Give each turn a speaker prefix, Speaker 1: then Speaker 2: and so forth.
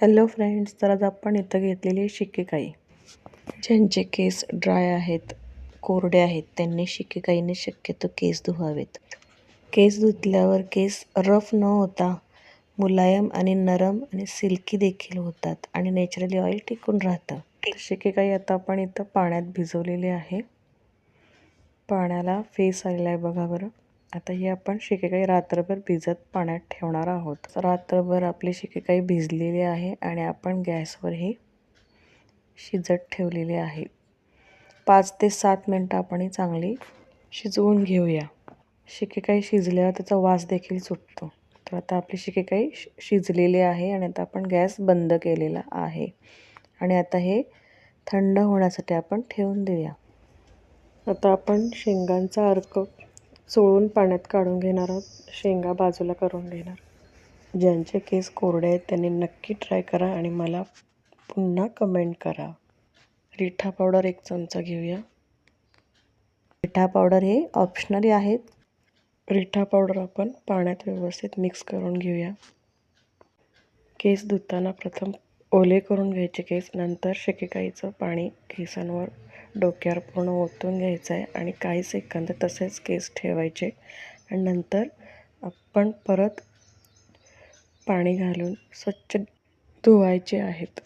Speaker 1: Hello friends तर आज आपण इथं घेतलेली आहे शिकेकाई ज्यांचे केस ड्राय आहेत कोरडे आहेत त्यांनी शिकेकाईने शक्यतो केस धुवावेत. केस धुतल्यावर केस रफ न होता मुलायम आणि नरम आणि सिल्की देखील होतात आणि नॅचरली ऑइल टिकून राहतं. शिकेकाई आता आपण इथं पाण्यात भिजवलेली आहे. पाण्याला फेस आलेला आहे बघा बरं. आता ही आपण शिकेकाई रात्रभर भिजत पाण्यात ठेवणार आहोत. रात्रभर आपली शिकेकाई भिजलेली आहे आणि आपण गॅसवर ही शिजत ठेवलेली आहे. पाच ते सात मिनटं आपण ही चांगली शिजवून घेऊया. शिकेकाई शिजल्यावर त्याचा वास देखील सुटतो. तर आता आपली शिकेकाई शि शिजलेली आहे आणि आता आपण गॅस बंद केलेला आहे. आणि आता हे थंड होण्यासाठी आपण ठेवून देऊया. आता आपण शेंगांचा अर्क चोळून पाण्यात काढून घेणार आहोत शेंगा बाजूला करून घेणार. ज्यांचे केस कोरडे आहेत त्यांनी नक्की ट्राय करा आणि मला पुन्हा कमेंट करा. रिठा पावडर एक चमचा घेऊया. रिठा पावडर हे ऑप्शनली आहेत. रिठा पावडर आपण पाण्यात व्यवस्थित मिक्स करून घेऊया. केस धुताना प्रथम ओले करून घ्यायचे केस नंतर शेकेकाईचं पाणी केसांवर डोक्यावर पूर्ण ओतून घ्यायचं आहे आणि काही सेकंद तसेच केस ठेवायचे. आणि नंतर आपण परत पाणी घालून स्वच्छ धुवायचे आहेत.